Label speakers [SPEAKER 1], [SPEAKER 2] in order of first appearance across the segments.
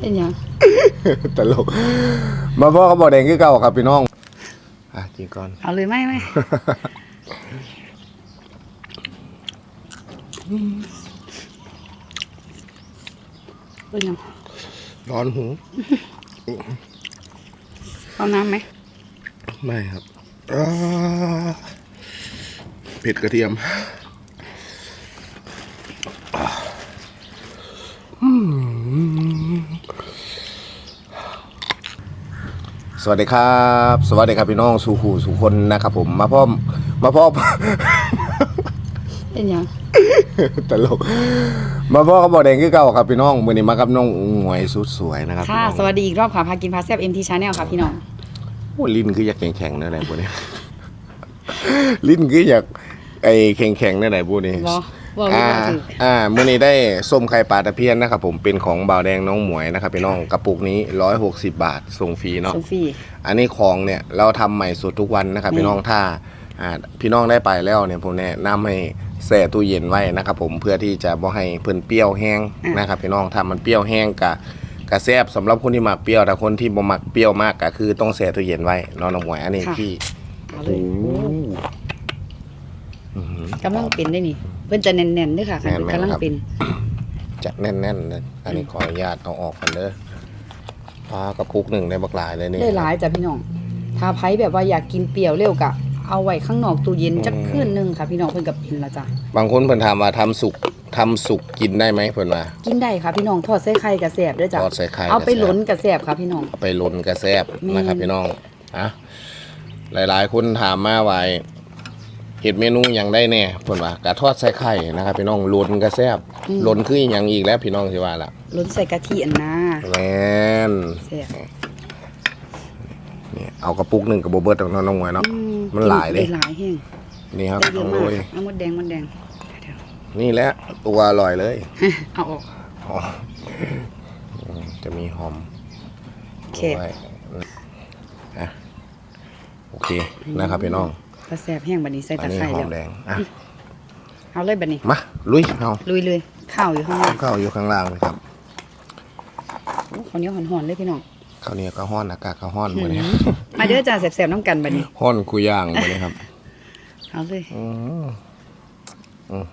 [SPEAKER 1] เป็นหยัง
[SPEAKER 2] ตลก มาพ่อเขาบอกแดงคือเก่าครับพี่น้อง อะกินก่อน
[SPEAKER 1] เอาเลยไหมไหมเป็นหยัง
[SPEAKER 2] ร้อนหู
[SPEAKER 1] เอาน้ำไหม
[SPEAKER 2] ไม่ครับอ่าเผ็ดกระเทียมอืมส วัสดีครับ สวัสดีครับพี่น้องสู่หูสู่คนนะครับผมมาพ่อมมาพ่อ
[SPEAKER 1] เป็นหยัง
[SPEAKER 2] ตลกมาพ่อเขาบอกแดงคือเก่าครับพี่น้องวันนี้มากับน้องหมวยสุดสวยนะครับ
[SPEAKER 1] ค่ะ
[SPEAKER 2] พี่น้อง
[SPEAKER 1] สวัสดีอีกรอบค่ะพากินพาแซบเอ็มทีชาแนลค่ะพี่น้อง
[SPEAKER 2] โอ้ลิ้นคืออยากแข็งๆนะไหนพวกนี้ลิ้นคืออยากไอ้แข็งๆนะไหนพวกนี้
[SPEAKER 1] บอบอก
[SPEAKER 2] อ่า
[SPEAKER 1] ว่าถือ
[SPEAKER 2] อ่ามื้อนี้ได้ส้มไข่ปลาตะเพียนนะครับผมเป็นของบ่าวแดงน้องหมวยนะครับพี่น้องกระปุกนี้ 160 บาทส่งฟรีเนาะ
[SPEAKER 1] โซฟี่
[SPEAKER 2] อันนี้ของเนี่ยเราทำใหม่สดทุกวันนะครับ
[SPEAKER 1] นี่
[SPEAKER 2] พี่น้องถ้าอ่าพี่น้องได้ไปแล้วเนี่ยผมแนะนำให้แช่ตู้เย็นไว้นะครับ ผมเพื่อที่จะบ่ให้เพิ่นเปรี้ยวแห้งนะครับ พี่น้องถ้ามันเปรี้ยวแห้งกะกะแซ่บสำหรับคนที่มักเปรี้ยวแต่คนที่บ่มักเปรี้ยวมากก็คือต้องแช่ตู้เย็นไว้เน้องน้องหมวยอันนี้ที่
[SPEAKER 1] เอาเลยกำลังเป็นได้นี่ เพื่อนจะแน่นๆด้วยค่ะค่ะกำลังเป็น
[SPEAKER 2] จะแน่นๆเลยอันนี้ขออนุญาตเอาออกกันเด้อปลากระปุกหนึ่งได้บักหลายเลยนี่
[SPEAKER 1] ได้หลายจ้ะพี่น้อง ถ้าไผแบบว่าอยากกินเปรี้ยวเร็วกะเอาไว้ข้างนอกตู้เย็นจักคืนหนึงค่ะ พี่น้องเพิ่นกับเป็นละจ้ะ
[SPEAKER 2] บางคนเพิ่นถามว่าทำสุกทำสุกกินได้ไหมเพิ่นว่า
[SPEAKER 1] กินได้ค่ะพี่น้องทอดใส่ไข่กระแสบด้วยจ้ะ
[SPEAKER 2] ทอดใส่ไข่
[SPEAKER 1] เอาไป
[SPEAKER 2] กระแสบ
[SPEAKER 1] หล้นกระแสบค่ะพี่น้อง
[SPEAKER 2] เอาไปลนกระแซบ
[SPEAKER 1] แม่น
[SPEAKER 2] นะครับพี่น้องอะหลายๆคนถามมาว่า เห็ดเมนูอย่างได้แน่เพิ่นว่ากระทอดใส่ไข่นะครับพี่น้องลนกระแซบลนคืออหย่างอีกแล้วพี่น้องสิว่าล่ะ
[SPEAKER 1] หล้นใส่กะทิอันนา
[SPEAKER 2] แม่น
[SPEAKER 1] แซ่บ
[SPEAKER 2] นี่เอากระปุกหนึ่งกับโบเบิร์ตของน้องหมวยเนาะ
[SPEAKER 1] อื
[SPEAKER 2] มันหลายเลย
[SPEAKER 1] ได้ หลายแห้ง
[SPEAKER 2] นี่ครับ
[SPEAKER 1] ได้เยอะมาก
[SPEAKER 2] โอ้ย
[SPEAKER 1] ค่ะเอาหมดแดงหมดแดงเดี๋ยว
[SPEAKER 2] นี่แหละตัวอร่อยเลย
[SPEAKER 1] ๆเอาออก
[SPEAKER 2] อ๋ออืมจะมีหอม
[SPEAKER 1] โอเค
[SPEAKER 2] ด้วยอะโอเคนะครับพี่น้อง
[SPEAKER 1] กระแสบแห้งบัดนี้ใส่
[SPEAKER 2] อั
[SPEAKER 1] ตะ
[SPEAKER 2] นนี้
[SPEAKER 1] ไคร้
[SPEAKER 2] หอ
[SPEAKER 1] แล้ว
[SPEAKER 2] มแดงอะ
[SPEAKER 1] เอาเลยบัดนี้
[SPEAKER 2] มาลุยเอา
[SPEAKER 1] ลุยเลยข้าวอยู่ข้างล่าง
[SPEAKER 2] ข้าวอยู่ข้างล่างเลยครับ
[SPEAKER 1] โอ้ข้าวเหนียวหอนๆเลยพี่น้อง
[SPEAKER 2] ข้าวเหนียวก็ห้อนอากาศก็ห้อนหมดเลย
[SPEAKER 1] มาเด้อจ้าแสบๆน้ำกันบัดนี้
[SPEAKER 2] ห้อนกุย่างหมดเลยครับ
[SPEAKER 1] เอาเลย
[SPEAKER 2] อืมอืม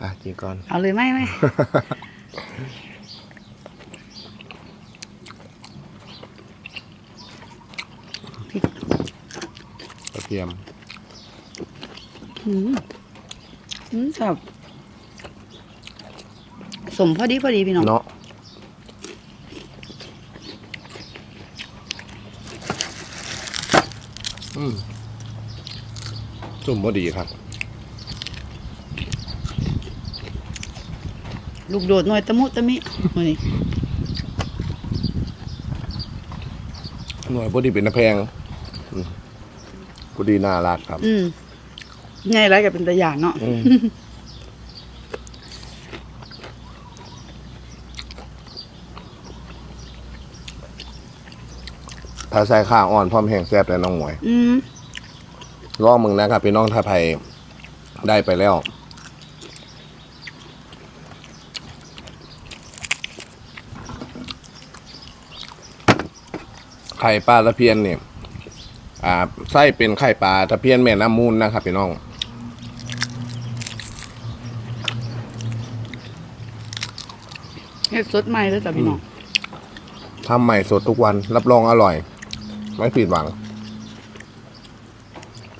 [SPEAKER 2] อะกินก่อน
[SPEAKER 1] เอาเลยไหมไหม
[SPEAKER 2] กระ เทียม
[SPEAKER 1] อืมอืมครับสมพอดีพอดีพี่น้อง
[SPEAKER 2] เนาะอืมจุ่มพอดีครับ
[SPEAKER 1] ลูกโดดหน่อยตะมุตะมิมื้อนี้
[SPEAKER 2] หน่วยพอดีเป็นตะแพงอืม พอดีน่ารักครับ
[SPEAKER 1] อืมไงไรก็เป็นตะหยานเนาะ
[SPEAKER 2] อืม ถ้าใส่ข้าวอ่อนพร้อมแห้งแซ่บแล้วน้องหมวย
[SPEAKER 1] อืม
[SPEAKER 2] รอบมึงนะครับพี่น้องถ้าไผได้ไปแล้ว ไข่ปลาตะเพียนเนี่ย อ่าไส้เป็นไข่ปลาตะเพียนแม่น้ำมูลนะครับพี่น้อง
[SPEAKER 1] เฮ็ดสดใหม่เลยจ้ะพี่น้อง
[SPEAKER 2] ทำใหม่สดทุกวัน รับรองอร่อย ไม่ผิดหวัง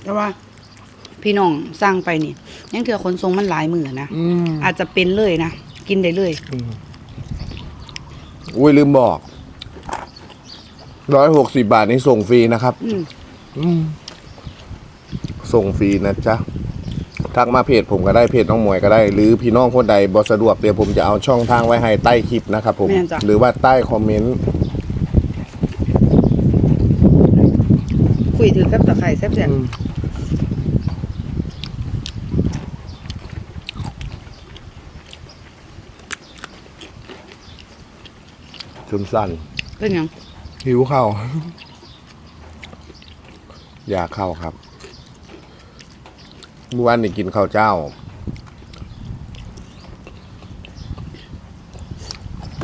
[SPEAKER 1] แต่ว่า พี่น้องสั่งไปนี่ยังเถื่อคนทรงมันหลายมือนะ
[SPEAKER 2] อืม
[SPEAKER 1] อาจจะเป็นเลยนะกินได้เลย
[SPEAKER 2] อุ้ยลืมบอกร้อยหกสิบาทนี้ส่งฟรีนะครับ
[SPEAKER 1] อืม
[SPEAKER 2] อืม ส่งฟรีนะจ๊ะทักมาเพจผมก็ได้เพจน้องหมวยก็ได้ หรือพี่น้องคนใดบอสะดวกเดี๋ยวผมจะเอาช่องทางไว้ให้ใต้คลิปนะครับผม
[SPEAKER 1] แม่นจ้ะ
[SPEAKER 2] หรือว่าใต้คอมเมนต์
[SPEAKER 1] คุยถือกับตะไคร้แซ่บ
[SPEAKER 2] อืมชุมสั้น
[SPEAKER 1] ๆเป็นหยัง
[SPEAKER 2] หิวข้าวอ ยากเข้าครับเมื่อวานนี่กินข้าวเจ้า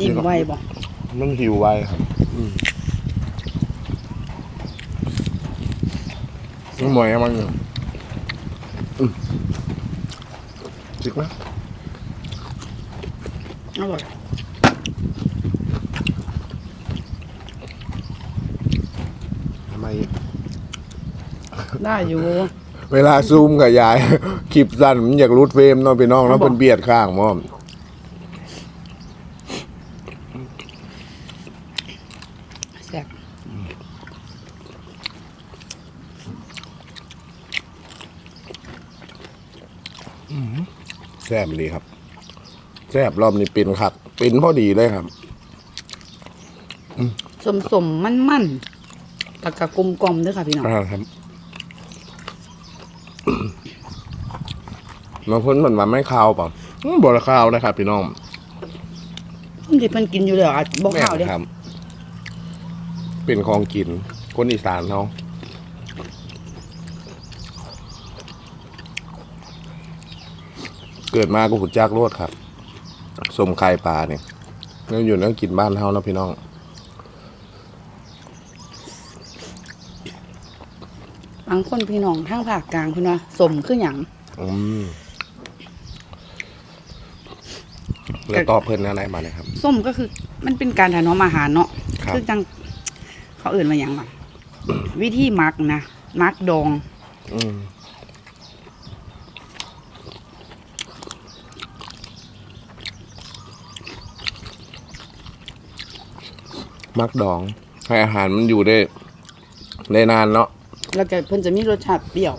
[SPEAKER 1] อิ่มไวบ่
[SPEAKER 2] มันหิวไวครับอืมมันหมอยมันอยู่อืมจิกไหม
[SPEAKER 1] อร่อย
[SPEAKER 2] ทำไม
[SPEAKER 1] ได้อยู่
[SPEAKER 2] เวลาซูมกับยาย คลิปสั้นมันอยากรูดเฟรมเนาะพี่น้องเนาะ
[SPEAKER 1] ครับผม
[SPEAKER 2] เป็นเบียดข้างมั้ง
[SPEAKER 1] แซ่บ
[SPEAKER 2] แซ่บเลยครับ แซ่บรอบนี้เป็นครับเป็นพอดีเลยครับ
[SPEAKER 1] สมสมๆมันมันๆแล้วก็กลมกลมๆด้วยค่ะพี่น้อง
[SPEAKER 2] อ่าครับ บางคนเหมือนว่าไม่ข้าวเปล่ะบราข้าวนะครับพี่น้อง
[SPEAKER 1] คนที่เพิ่นกินอยู่เลยอาจบ่ข้าวเด้
[SPEAKER 2] แม่นครับ เป็นของกิน คนอีสานเขาเกิดมาก็หุดจากโลดครับสมไข่ปลาเนี่ยนั่นอยู่นั่งกินบ้านเฮานะพี่น้อง
[SPEAKER 1] บางคนพี่น้องทางภาคกลางเพิ่นว่าสมคือหยัง
[SPEAKER 2] อืม แล้วตอบเพิ่นอะไรมาเลยครับ
[SPEAKER 1] ส้มก็คือมันเป็นการถนอมอาหารเนาะ
[SPEAKER 2] ครับ
[SPEAKER 1] อจังเขาเอื่นมาอย่างแบบวิธีมักนะมักดอง
[SPEAKER 2] อืมมักดอง ให้อาหารมันอยู่ได้ได้นานเนาะ
[SPEAKER 1] แล้วก็เพิ่นจะมีรสชาติเปรี้ยว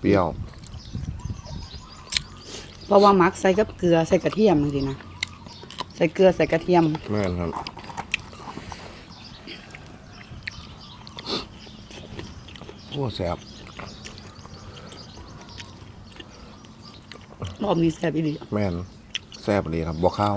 [SPEAKER 2] เปรี้ยว
[SPEAKER 1] เพราะว่ามักใส่กับเกลือใส่กระเทียมจริงๆนะ ใส่เกลือใส่กระเทียม
[SPEAKER 2] แม่นครับโอ้แซ่บ
[SPEAKER 1] รอบนี้แซ่บอีหลี
[SPEAKER 2] แม่นแซ่บเลยครับบ่ข้าว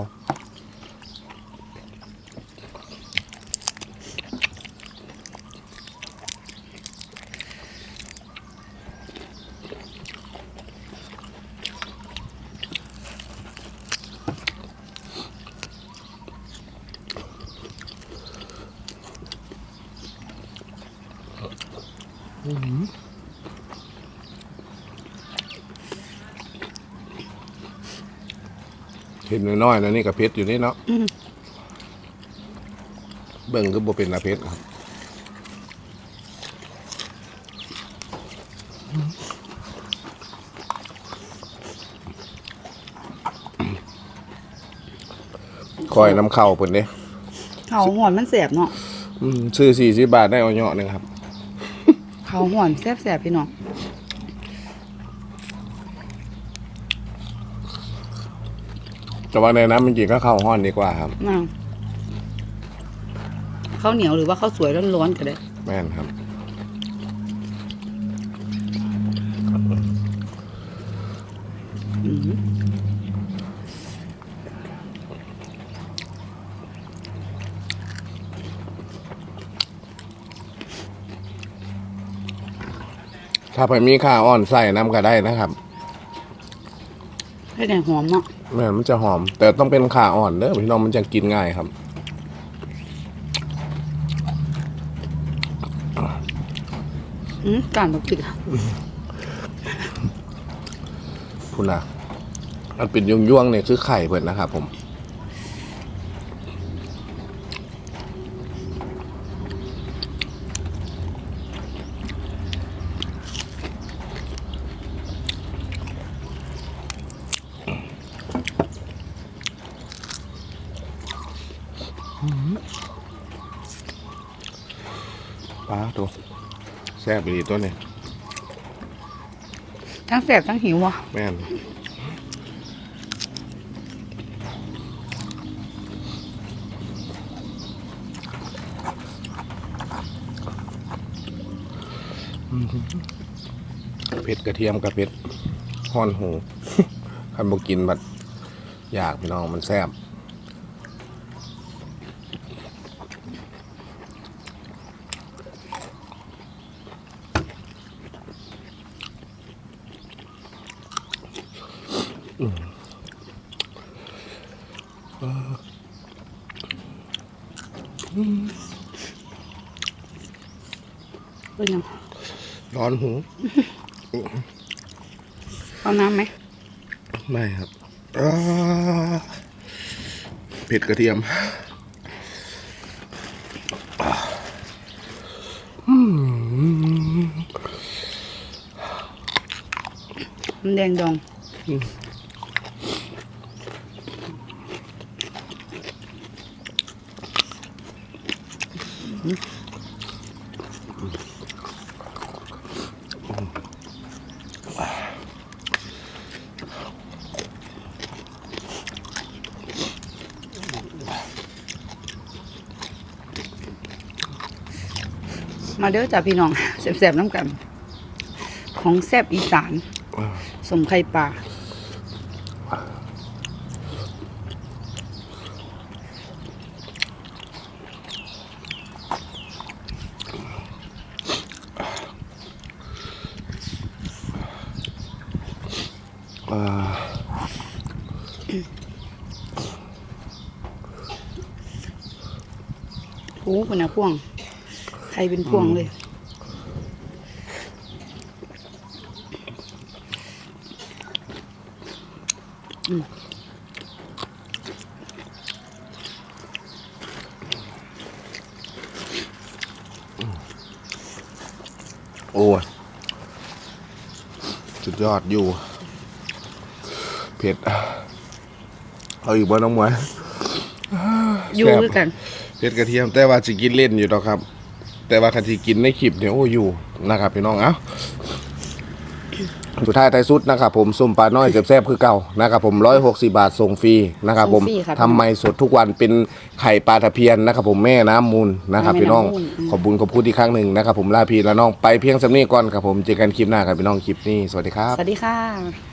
[SPEAKER 2] เห็นน้อยๆนะนี่กับเพชรอยู่นี่เนาะเบิ่งก็บ่เป็นละเพชรครับคอยน้ำเข้าเพิ่นเด้
[SPEAKER 1] เขาหอนมันแซ่บเนาะ
[SPEAKER 2] อืมซื้อสี่สิบบาทได้เอาเหยาะหนึงครับ
[SPEAKER 1] เขาหอนแซ่บแซ่บพี่น้อง
[SPEAKER 2] แต่ว่าในน้ำมันจริงก็เข้าห้อนดีกว่าครับ
[SPEAKER 1] นะข้าวเหนียวหรือว่าข้าวสวยร้อนๆก็ได้
[SPEAKER 2] แม่นครับ
[SPEAKER 1] อือหือ
[SPEAKER 2] ถ้าไปมีข้าอ่อนใส่น้ำก็ได้นะครับ
[SPEAKER 1] ให้แต่หอมเนาะ
[SPEAKER 2] แม่นมันจะหอม แต่ต้องเป็นขาอ่อนเด้อพี่น้องมันจะกินง่ายครับ
[SPEAKER 1] อืมการบักผิดอะ
[SPEAKER 2] คุณนะมันเป็นยวงยวงๆเนี่ยคือไข่เพิ่นนะครับผม ปลาตัวแซ่บไปดีตัวนี้
[SPEAKER 1] ทั้งแซ่บทั้งหิวอะ
[SPEAKER 2] แม่นเผ็ดกระเทียมกับเผ็ดห่อนหูคันบกินบัดอยากพี่น้องมันแซ่บ
[SPEAKER 1] เป็นยัง
[SPEAKER 2] ร้อนหู
[SPEAKER 1] เอาน้ำไหม
[SPEAKER 2] ไม่ครับอ่าเผ็ดกระเทียม
[SPEAKER 1] น้ำแดงดอง มาเด้อจ้ะพี่น้องแซ่บๆน้ำกัน ของแซบอีสานสมไข่ปลาโอ้เป็นอะพ่วง ข่เป็นพ่วงเลย
[SPEAKER 2] โอ้ยสุดยอดอยู่ เผ็ด เอาอีกบ่น้องหมวย
[SPEAKER 1] อยู่
[SPEAKER 2] แซ่บ
[SPEAKER 1] ด้วยกัน
[SPEAKER 2] เผ็ดกระเทียมแต่ว่าสิกินเล่นอยู่ดอกครับ แต่ว่าคันสิกินในคลิปเนี่ยโอ้อยู่นะครับพี่น้องเอ้าสุดท้ายท้ายสุดนะครับผมส้มปลาน้อยแซ่บๆคือเก่านะครับผม160บาทส่งฟรีนะครับผม
[SPEAKER 1] ส่งฟรีครับ
[SPEAKER 2] ทำไมสดทุกวันเป็นไข่ปลาตะเพียนนะครับผมแม่น้ำมูลนะครับ
[SPEAKER 1] แม่
[SPEAKER 2] พี่น้อง
[SPEAKER 1] น้ำมูลอืม
[SPEAKER 2] ขอบคุญขอบคุณอีกครั้งหนึ่งนะครับผมลาพี่และน้องไปเพียงสำนี้ก่อนครับผมเจอกันคลิปหน้าครับพี่น้องคลิปนี้สวัสดีครับ
[SPEAKER 1] สวัสดีค่ะ